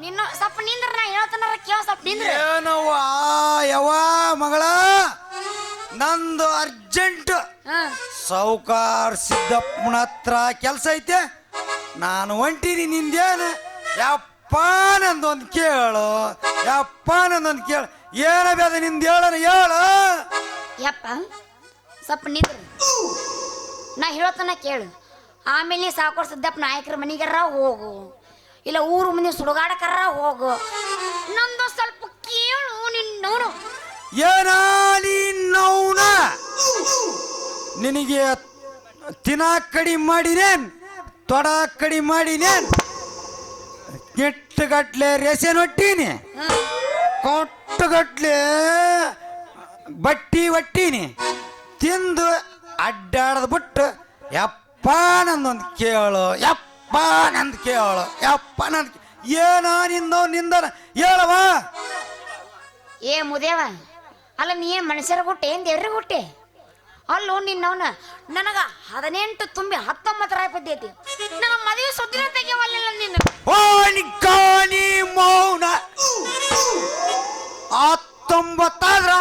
ನಿನ್ನ ಸ್ವಲ್ಪ ನಿಂದ್ರ ನಾ ಹೇಳ್ತಾನಾರ ಕೇಳ ಸ್ವಲ್ಪ ನಿಂದ್ರ. ಏನವ್ವ ಯವ್ವ ಮಗಳ? ನಂದು ಅರ್ಜೆಂಟ್ ಸೌಕಾರ್ ಸಿದ್ದಪ್ಪನ ಹತ್ರ ಕೆಲಸ ಐತೆ. ನಾನು ಹೊಂಟೀನಿ ನಿಂದೇನು? ಯಪ್ಪ ನಂದೊಂದು ಕೇಳು ಯಪ್ಪ ನಂದೊಂದು ಕೇಳು. ಏನ ಬೇದ ನಿಂದ ಹೇಳನ ಹೇಳು. ಯಪ್ಪ ಸ್ವಲ್ಪ ನಿಂದ್ರ. ನಾ ಹೇಳ್ತಾನ ಕೇಳು. ಆಮೇಲೆ ಸಾಕೋರ್ ಸಿದ್ದಪ್ಪ ನಾಯಕರ ಮನೆಗಾರ ಹೋಗು. ಇಲ್ಲ, ಊರು ಮುಂದೆ ಸುಡುಗಾಡಕರ ಹೋಗು. ನಂದು ಸ್ವಲ್ಪ ಕೇಳು ನಿನ್ನವನು ಏನ ನೀನೌನ ನಿನಗೆ ತಿನ್ನ ಕಡಿ ಮಾಡಿನೇನ್, ತೊಡ ಕಡಿ ಮಾಡಿನೇನ್? ಕೆಟ್ಟಗಟ್ಲೆ ರೇಸೆ ಹೊಟ್ಟೀನಿ ಕೊಟ್ಟಗಟ್ಲೆ ಬಟ್ಟಿ ಒಟ್ಟೀನಿ. ತಿಂದು ಅಡ್ಡಾಡದ್ ಬಿಟ್ಟು, ಯಪ್ಪ ನಂದೊಂದು ಕೇಳು, ಯಪ್ಪ. ನಂದು ಕೇಳು ಯಪ್ಪ ನಂದು ಏನ ನಿಂದ ನಿಂದ ಹೇಳವ ಏ ಮುದೇವ ಅಲ್ಲ ನೀ ಏನ್ ಮನುಷ್ಯರ ಗುಟ್ಟೆ ಏನ್ ದೇವ್ರ ಗುಟ್ಟೆ ಅಲ್ಲೋ ನಿನ್ನವನ ನನಗ ಹದಿನೆಂಟು ತುಂಬಿ ಹತ್ತೊಂಬತ್ತರ ಪದ್ಧತಿ ನನ್ನ ಮದುವೆ ಸುದ್ದಿನ ತೆಗೆವಲ್ಲ ನಿನ್ನ ಓ ಕಾಣಿ ಮೌನ. ಹತ್ತೊಂಬತ್ತಾದ್ರ?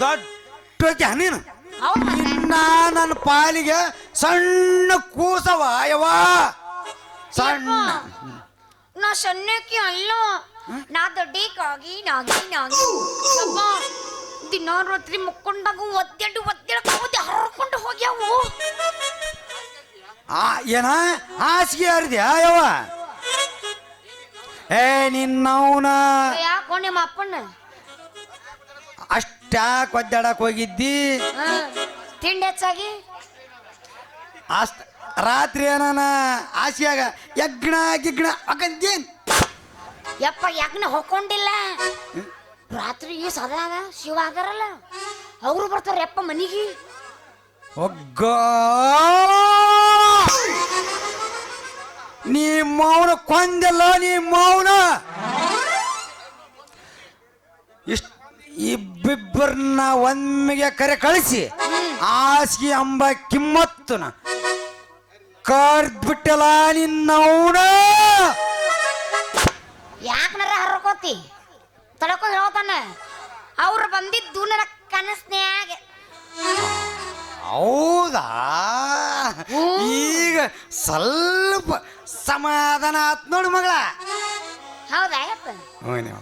ದೊಡ್ಡ ನೀನು. ನನ್ನ ಪಾಲಿಗೆ ಸಣ್ಣ ಕೂಸವ ಯವ್ವ. ಸಣ್ಣ. ನಾ ಸಣ್ಣಕ್ಕೆ ಅಲ್ಲ. ನಾ ದೊಡ್ಡಕ್ಕಾಗಿ ನಾಗಿ ನಾಗಿ ಯಪ್ಪ, ದಿನ ರಾತ್ರಿ ಮುಕ್ಕೊಂಡಾಗ ಒದ್ದೆಡು ಒದ್ದೆಡು ಕೌದಿ ಹರ್ಕೊಂಡು ಹೋಗ್ಯಾವು. ಆ ಏನ? ಹಾಸಿಗೆ ಹರಿದ್ಯಾ ಯವ್ವ? ಏ ನಿನ್ನವನ. ಯಾಕೋ ನಿಮ್ಮ ಅಪ್ಪನ ಅಷ್ಟ್ಯಾಕ್ ಒದ್ದಾಡಕ್ ಹೋಗಿದ್ದಿ. ಹಾ. ತಿಂಡಿ ಹೆಚ್ಚಾಗಿ? ಅಷ್ಟ ರಾತ್ರಿ ಏನಾನ ಆಸೆಯಾಗ ಯಜ್ಞ ಗಿಗ್ಣ ಅಗಂದೇನ್ ಯಪ್ಪ ಯಜ್ಞ ಹೊಕ್ಕೊಂಡಿಲ್ಲ. ರಾತ್ರಿ ಈ ಸದಾಗ ಶಿವ ಆಗಾರಲ್ಲ ಅವರು ಬರ್ತಾರ ಯಪ್ಪ ಮನಿಗೆ. ಒಗ್ಗ! ನೀ ಮೌನ ಕೊಂದಲ್ಲ ನೀ ಮೌನ ಇಷ್ಟ ಇಬ್ಬಿಬ್ಬರನ್ನ ಒಮ್ಮೆಗೆ ಕರೆ ಕಳಿಸಿ ಆಸ್ಗಿ ಅಂಬ ಕಿಮ್ಮತ್ತುನ. ಕರ್ದ್ಬಿಟ್ಟಲ್ಲ ನಿನ್ನವನ ಯಾಕನಾರ ಹರ್ಕೋತಿ? ತಡಕೋ ಹೇಳ್ತಾನೆ. ಅವ್ರು ಬಂದಿದ್ದು ನನ್ನ ಕನಸ್ನ್ಯಾಗ. ಹೌದಾ? ಈಗ ಸ್ವಲ್ಪ ಸಮಾಧಾನ ಆತ್ ನೋಡು ಮಗಳ. ಹೌದಾ ಯಪ್ಪ? ಹ್ಞೂ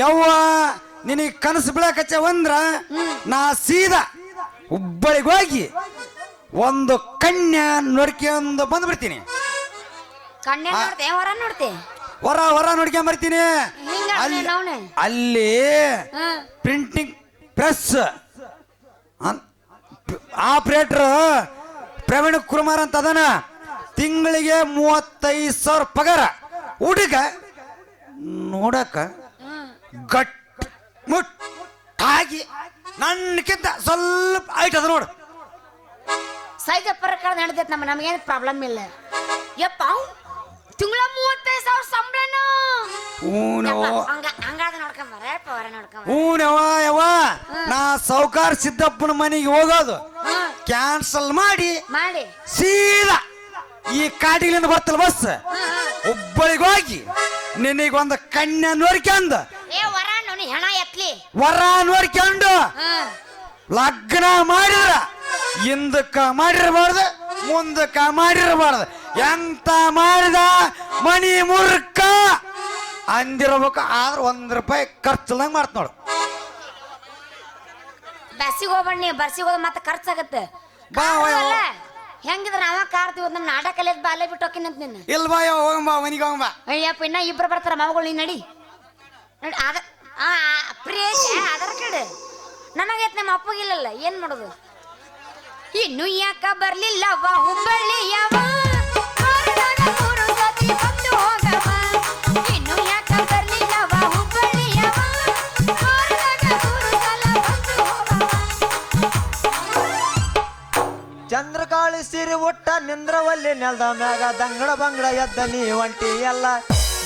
ಯವ್ವ ನಿನಗೆ ಕನಸು ಬೀಳಕಚ್ಚವಂದ್ರ ನಾ ಸೀದಾ ಹುಬ್ಬಳ್ಳಿಗೆ ಹೋಗಿ ಒಂದು ಕನ್ಯಾ ನೋಡ್ಕೊಂಡು ಬಂದು ಬಿಡ್ತೀನಿ ನೋಡ್ತೆ ಹೊರ ನೋಡ್ತೆ ಹೊರ ಹೊರ ನೋಡ್ಕೊಂಡ್ ಬರ್ತೀನಿ. ಹಿಂಗ ಅಲ್ಲಿ ಅಲ್ಲಿ ಹಾ. Printing press operator Praveen Kumar ಅಂತ ಅದನ. ತಿಂಗಳಿಗೆ ಮೂವತ್ತೈದು ಸಾವಿರ ಪಗಾರ. ಹುಡುಗ ನೋಡಕ ಗಟ್ ಮುಟ್ಟಾಗಿ ನನ್ಕಿಂತ ಸ್ವಲ್ಪ ಐಟ್ ಅದ ನೋಡು. ಸೈಜ ಪ್ರಕಾರ ನಡೆದೈತೆ ನಮ್ಮ ನಮಗೇನು ಪ್ರಾಬ್ಲಮ್ ಇಲ್ಲ. ಯಪ್ಪ ತಿಂಗಳ ಮೂವತ್ತೈದು ಸಾವಿರ ಸಂಬಳನ. ಹೂನವ ಹಂಗ ಹಂಗಾದ ನೋಡ್ಕೊಂಬರ ಯಪ್ಪ ಹೊರ ನೋಡ್ಕೊಂಬರ ಹೂನವ ಯವ್ವ ನಾ ಸೌಕಾರ್ ಸಿದ್ದಪ್ಪನ ಮನೆಗೆ ಹೋಗೋದು. ಕ್ಯಾನ್ಸಲ್ ಮಾಡಿ ಮಾಡಿ. ಸೀದಾ ಈ ಕಾಟಿಲಿಂದ ಬರ್ತಲ್ಲ ಬಸ್. ಒಬ್ಬಳಿಗೆ ಹೋಗಿ ನಿನಗೊಂದು ಕಣ್ಣ ನೋಡ್ಕೊಂಡು ಏ ವರ ನೋಡಿ ಹೆಣ ಎತ್ಲಿ. ವರ ನೋಡ್ಕೊಂಡು ಲಗ್ನ ಮಾಡಿದ್ರ ಹಿಂದಕ್ಕ ಮಾಡಿರಬಾರ್ದು ಮುಂದಕ್ಕ ಮಾಡಿರಬಾರ್ದು ಎಂತ ಮಾಡಿದ ಮನಿ ಮುರ್ಕ ಅಂದಿರ್ಬೇಕು ಆದ್ರೆ ಒಂದ್ ರೂಪಾಯಿ ಖರ್ಚಿಲ್ದಂಗೆ ಮಾಡ್ತ ನೋಡು ಬಸ್ಸಿಗೆ ಹೋಗ್ಬೇಡ ನೀ ಬಸ್ಸಿಗೆ ಹೋದ ಮತ್ತೆ ಖರ್ಚಾಗತ್ತೆ ಬಾ, ಹೋಯ್ ಅಲ್ಲ ಹೆಂಗಿದ್ರ ನಾವ ಕಾರ್ತೀವಿ ನಮ್ಮ ನಾಟಕ ಕಲಿಯೋದು ಬಾಲ್ಯ ಬಿಟ್ಟು ಹೋಗಿನಂತ ನಿನ್ನ ಇಲ್ವಾ ಯಾವ ಹೋಗಂಬಾ ಮನಿಗೆ ಹೋಗಂಬಾ ಅಯ್ಯಪ್ಪ ಇನ್ನ ಇಬ್ರು ಬರ್ತಾರ ಮಗಳು ನೀ ನಡಿ ನಡಿ ಆದ ಆ ಆ, ಪ್ರಿಯೇಶ ಆಧಾರ್ ಕಾರ್ಡ್ ನನಗೈತ್ ನಮ್ಮ ಅಪ್ಪಗಿಲ್ಲಲ್ಲ ಏನ್ ಮಾಡೋದು ಇನ್ನು ಯಾಕ ಬರ್ಲಿಲ್ಲವ ಹುಬ್ಬಳ್ಳಿಯವ ಚಂದ್ರಕಾಳಿ ಸಿರಿ ಒಟ್ಟ ನಿಂದ್ರವಲ್ಲಿ ನೆಲದ ಮ್ಯಾಗ ದಂಗಡ ಬಂಗಡ ಎದ್ದ ನೀ ಒಂಟಿ ಎಲ್ಲ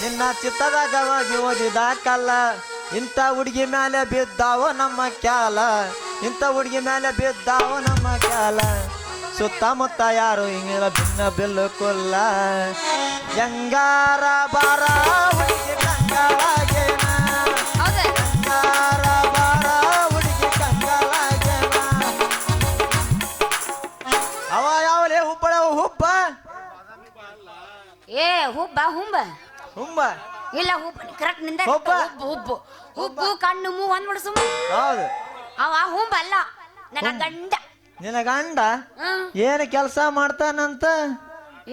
ನಿನ್ನ ಚಿತ್ತದಾಗವಾಗಿ ಓದಿದ ಕಲ್ಲ. ಇಂಥ ಹುಡುಗಿ ಮೇಲೆ ಬಿದ್ದಾವ ನಮ್ಮ ಕ್ಯಾಲ. ಇಂಥ ಹುಡುಗಿ ಮೇಲೆ ಬಿದ್ದಾವ ನಮ್ಮ ಕಾಲ ಸುತ್ತಮುತ್ತ ಯಾರು ಹಿಂಗಿಲ್ಲ ಭಿನ್ನ ಬಿಲ್ಲು ಕೊಲ್ಲ. ಹೆಂಗಾರ ಬಾರ ಹುಡುಗಿ ಕಂಗಾಳಾಗೇನ. ಹೆಂಗಾರ ಬಾರ ಹುಡುಗಿ ಕಂಗಾಳಾಗೇನ. ಅವ ಯಾವಲೇ ಹುಬ್ಬಳ ಹುಬ್ಬ? ಏ ಹುಬ್ಬ ಹುಂಬ. ಹುಂಬ? ಇಲ್ಲ ಹುಬ್ಬ ಕರೆಕ್ಟ್ನಿಂದ. ಹುಬ್ಬ. ಹುಬ್ಬು ಹುಬ್ಬು. ಕಣ್ಣು ಮೂ ಒಂದ್ ಬಿಡು ಹೌದು. ಅವ ಹುಂಬ ಅಲ್ಲ ನನ್ನ ಗಂಡ. ನಿನ್ನ ಗಂಡ? ಹ್ಮ್ ಏನು ಕೆಲಸ ಮಾಡ್ತಾನಂತ?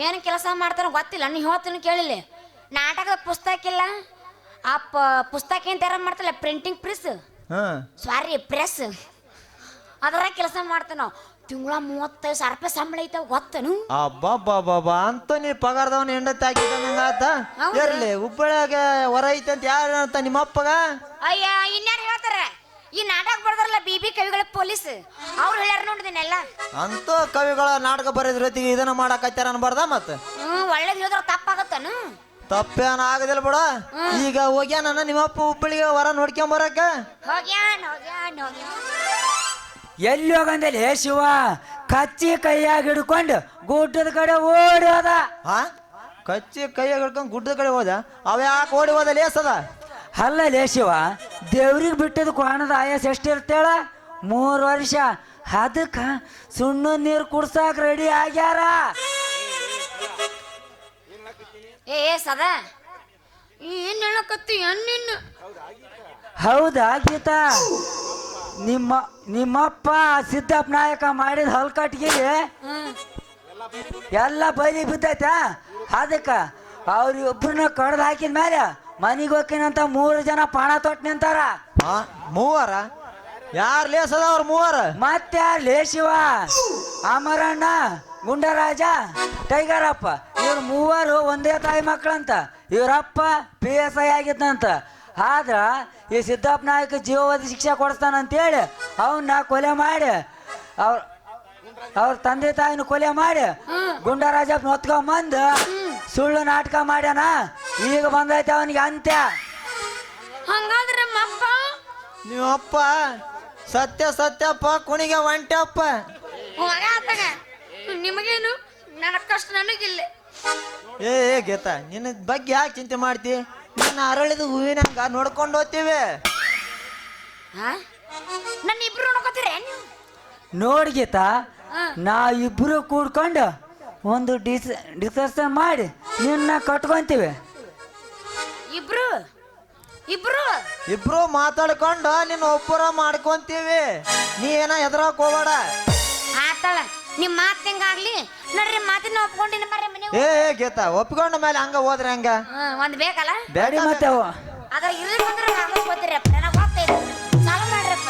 ಏನು ಕೆಲಸ ಮಾಡ್ತಾರ ಗೊತ್ತಿಲ್ಲ. ನೀ ಹೇಳ್ತೀನಿ ಕೇಳಿಲ್ಲ. ನಾಟಕದ ಪುಸ್ತಕ ಇಲ್ಲ ಆ ಪ ಪುಸ್ತಕ ಏನ್ ತಯಾರು ಮಾಡ್ತಲ್ಲ ಪ್ರಿಂಟಿಂಗ್ ಪ್ರೆಸ್ ಸಾರಿ ಪ್ರೆಸ್ ಅದರ ಕೆಲಸ ಮಾಡ್ತಾನ. ತಿಂಗಳ ಮೂವತ್ತೈದು ಸಾವಿರ ರೂಪಾಯಿ ಸಂಬಳ ಐತೆ ಗೊತ್ತನು? ಅಬ್ಬಬ್ಬಬ್ಬಬ್ಬ ಅಂತ ನೀ ಪಗಾರದವನ ಹೆಂಡತಿ ಹಾಕಿದಂಗಾತ ಹೌದು. ಇರ್ಲಿ ಹುಬ್ಬಳ್ಳಿಯಾಗ ಹೊರ ಐತೆ ಅಂತ ಯಾರು ಅಂತ ನಿಮ್ಮ ಅಪ್ಪಗ ಅಯ್ಯ ಇನ್ಯಾರು ಹೇಳ್ತಾರ? ಈ ನಾಟಕ ಬರ್ದಾರಲ್ಲ ಬಿ ಬಿ ಕವಿಗಳ ಪೊಲೀಸ್? ಅವ್ರು ಹೇಳ್ಯಾರ ನೋಡಿದಿನೆಲ್ಲ ಅಂತ ಕವಿಗಳ ನಾಟಕ ಬರೆದ್ರ ಜೊತೆಗೆ ಇದನ್ನ ಮಾಡಾಕತ್ತಾರ ಅನ್ಬಾರ್ದ ಮತ್ತ ಹ್ಮ್ ಒಳ್ಳೇದ್ ಹೇಳಿದ್ರ ತಪ್ಪಾಗತ್ತನು? ತಪ್ಪೇನ ಆಗದಿಲ್ಲ ಬಿಡ. ಈಗ ಹೋಗ್ಯಾನ ನಿಮ್ಮ ಅಪ್ಪ ಹುಬ್ಬಳ್ಳಿಗೆ ಹೊರ ನೋಡ್ಕೊಂಡ್ ಬರಕ? ಹೋಗ್ಯಾನ್ ಹೋಗ್ಯಾನ್ ಹೋಗ್ಯಾನ. ಎಲ್ಲಿ ಹೋಗಂದಲ್ಲಿ ಶಿವ? ಕಚ್ಚಿ ಕೈಯಾಗ ಹಿಡ್ಕೊಂಡು ಗುಡ್ಡದ ಕಡೆ ಓಡಿ ಹೋದ. ಹಾ? ಕಚ್ಚಿ ಕೈಯಾಗ ಹಿಡ್ಕೊಂಡು ಗುಡ್ಡದ ಕಡೆ ಹೋದ? ಅವ ಯಾಕೆ ಓಡಿ ಹೋದ? ಲೇಸದ ಅಲ್ಲಲೇ ಶಿವ ದೇವ್ರಿಗೆ ಬಿಟ್ಟದ ಕ್ವಾಣದ ಆಯಾಸ ಎಷ್ಟಿರ್ತೇಳ? ಮೂರು ವರ್ಷ. ಅದಕ್ಕೆ ಸುಣ್ಣ ನೀರು ಕುಡ್ಸಾಕ ರೆಡಿ ಆಗ್ಯಾರ. ಏ ಸದಾ. ಏನ್ ಹೇಳಕತ್ತಿ ಹೌದಾ ಗೀತಾ? ನಿಮ್ಮ ನಿಮ್ಮಪ್ಪ ಸಿದ್ದಪ್ಪ ನಾಯಕ ಮಾಡಿದ ಹಲ್ಕಟ್ಗಿಲಿ ಹ್ಮ್ ಎಲ್ಲ ಬಲಿ ಬಿದ್ದೈತ? ಅದಕ್ಕ ಅವರಿ ಒಬ್ರನ್ನ ಕಡ್ದು ಹಾಕಿದ ಮೇಲೆ ಮನೆಗೆ ಹೋಗ್ತೀನಂತ ಮೂರು ಜನ ಪಾಣ ತೊಟ್ಟು ನಿಂತಾರ ಮೂವರ? ಲೇಸ್ ಅದ ಅವ್ರ ಮೂವರ? ಮತ್ತೆ ಲೇಶಿವ ಅಮರಣ್ಣ ಗುಂಡರಾಜ ಟೈಗರಪ್ಪ. ಇವ್ರ ಮೂವರು ಒಂದೇ ತಾಯಿ ಮಕ್ಕಳಂತ ಇವರಪ್ಪ ಪಿ ಎಸ್ ಐ ಆಗಿದ್ದಂತ ಆದ್ರ ಈ ಸಿದ್ದಪ್ಪ ನಾಯಕ ಜೀವವಾದಿ ಶಿಕ್ಷೆ ಕೊಡಿಸ್ತಾನಂತೇಳಿ ಅವನ್ನ ಕೊಲೆ ಮಾಡಿ ಅವ್ರ ಅವ್ರ ತಂದೆ ತಾಯಿನ ಕೊಲೆ ಮಾಡಿ ಗುಂಡರಾಜಪ್ಪ ಹೊತ್ಕೊಂಬಂದು ಸುಳ್ಳು ನಾಟಕ ಮಾಡ್ಯಾನ. ಈಗ ಬಂದೈತೆ ಅವನಿಗೆ ಅಂತ್ಯ. ಹಂಗಾದ್ರೆ ನಮ್ಮಪ್ಪ ನೀವಪ್ಪ ಸತ್ಯ ಸತ್ಯಪ್ಪ ಕುಣಿಗೆ ಒಂಟಪ್ಪ ನಿಮಗೇನು? ನನ್ನ ಕಷ್ಟ ನನಗಿಲ್ಲ. ಏ ಏ ಗೀತ ನಿನ್ನ ಬಗ್ಗೆ ಯಾಕೆ ಚಿಂತೆ ಮಾಡ್ತಿ? ನನ್ನ ಅರಳಿದ ಹೂವಿನಂಗ ನೋಡ್ಕೊಂಡು ಹೋಗ್ತೀವಿ. ನನ್ನ ಇಬ್ರು ನೋಡ್ಕೋತೀರ ನೀವು? ನೋಡಿ ಗೀತಾ ನಾ ಇಬ್ರು ಕೂಡ್ಕೊಂಡು ಒಂದು ಡಿಸ್ ಡಿಸ್ಕಷನ್ ಮಾಡಿ ನಿನ್ನ ಕಟ್ಕೊಂತೀವಿ. ಇಬ್ರು? ಇಬ್ರು? ಇಬ್ರು ಮಾತಾಡ್ಕೊಂಡು ನಿನ್ನ ಒಬ್ಬರ ಮಾಡ್ಕೊಂತೀವಿ. ನೀ ಏನ ಎದ್ರಾಕ್ ಹೋಗ್ಬೇಡ. ಆತಳ ನಿಮ್ ಮಾತ್ ಹೆಂಗಾಗ್ಲಿ ನೋಡ್ರಿ ಮಾತಿನ ಒಪ್ಕೊಂಡಿನ ಬರ್ರಿ ಮನೆ ಏ ಏ ಗೀತ ಒಪ್ಕೊಂಡ ಮೇಲೆ ಹಂಗ ಹೋದ್ರೆ ಹಂಗ? ಒಂದ್ ಬೇಕಲ್ಲ? ಬೇಡಿ ಮತ್ತೆ ಅವು. ಅದ್ರ ಇರ್ಲಿಲ್ಲ ಅಂದ್ರೆ ನಾನು ಗೊತ್ತಿರಪ್ಪ ನನಗೆ ಗೊತ್ತೈತೆ ಚಾಲು ಮಾಡ್ರಪ್ಪ.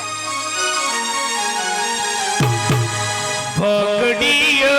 ಪಗಡಿಯೋ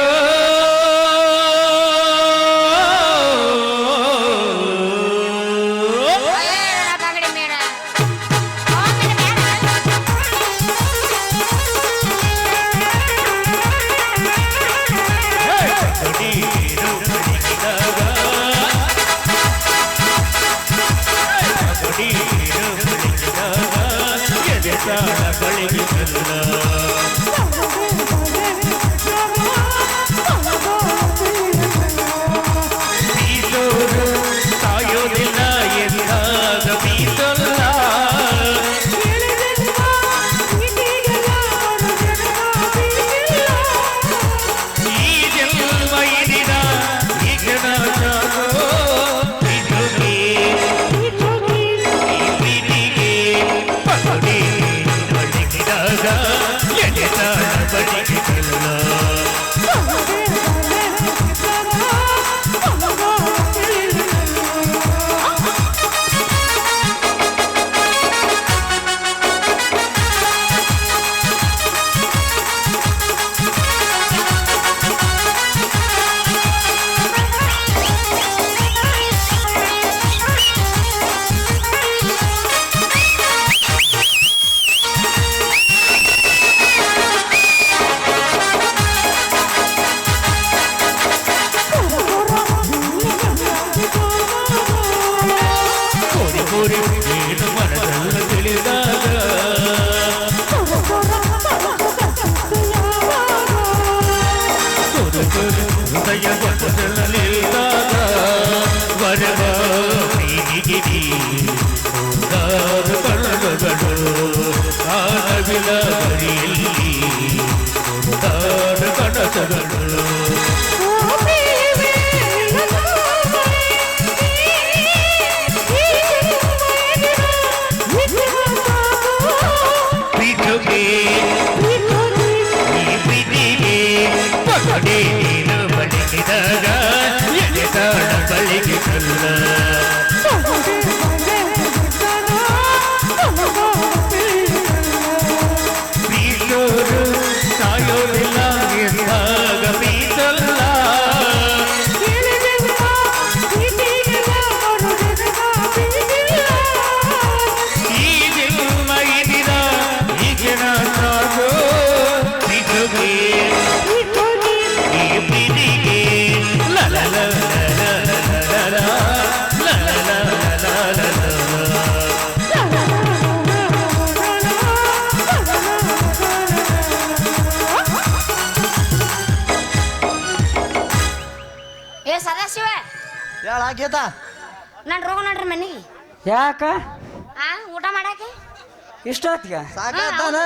ಜಗ ಹೇಳ ಗೀತ ನಾನು ರೋಗ ನೋಡ್ರಿ ಮನೆಗೆ. ಯಾಕ? ಆ ಊಟ ಮಾಡಾಕೆ? ಇಷ್ಟೊತ್ತಿಗೆ ಸಾಕಾತಾನ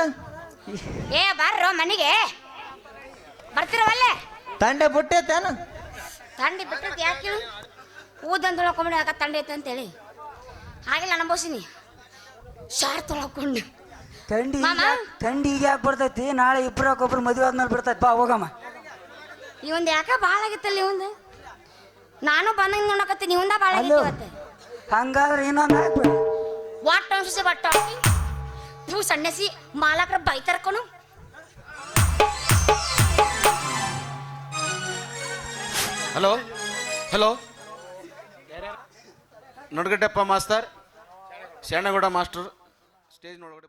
ಏ ಬರ್ರೋ ಮನೆಗೆ. ಬರ್ತಿರವಲ್ಲೇ? ತಂಡೆ ಬಿಟ್ಟೈತೇನ ತಂಡಿ ಬಿಟ್ಟದ್ದು ಯಾಕೆ? ಊದಂದು ತೊಳ್ಕೊಂಬಿಡಿ ಯಾಕ ತಂಡಿ ಐತೆ ಅಂತೇಳಿ. ಹಾಗೆಲ್ಲ ಅನುಭವಿಸಿನಿ ಶಾರ್ ತೊಳ್ಕೊಂಡು. ಥಂಡಿ ಮಾಮ? ಥಂಡಿ ಈಗ ಯಾಕೆ ಬರ್ತೈತಿ? ನಾಳೆ ಇಬ್ಬರಕ್ಕೊಬ್ರು ಮದುವೆ ಆದ್ಮೇಲೆ ಬರ್ತೈತಿ ಬಾ ಹೋಗಮ್ಮ. ಇವಂದು ಯಾಕ ಭಾಳ ಆಗಿತ್ತಲ್ಲ ಇವಂದು ನಾನು ಬಂದಂಗೆ ನೋಡಕತ್ತೀನಿ ಇವಂದ ಭಾಳ ಅಲ್ಲೋ. ಹಂಗಾದ್ರೆ ಇನ್ನೊಂದು ಹಾಕ್ಬೇಡ. ವಾಟ್ ಅನ್ಸುತ್ತೆ ಬಟ್ ನೀವು ಸಣ್ಣಸಿ ಮಾಲಕ್ರ ಬೈತಾರಕೊನು ಹಲೋ ಹಲೋ ನೊಡಗಡ್ಡಪ್ಪ ಮಾಸ್ತರ್ ಶರಣಗೌಡ ಮಾಸ್ಟರ್ ಸ್ಟೇಜ್ ನೋಡಗಡೆ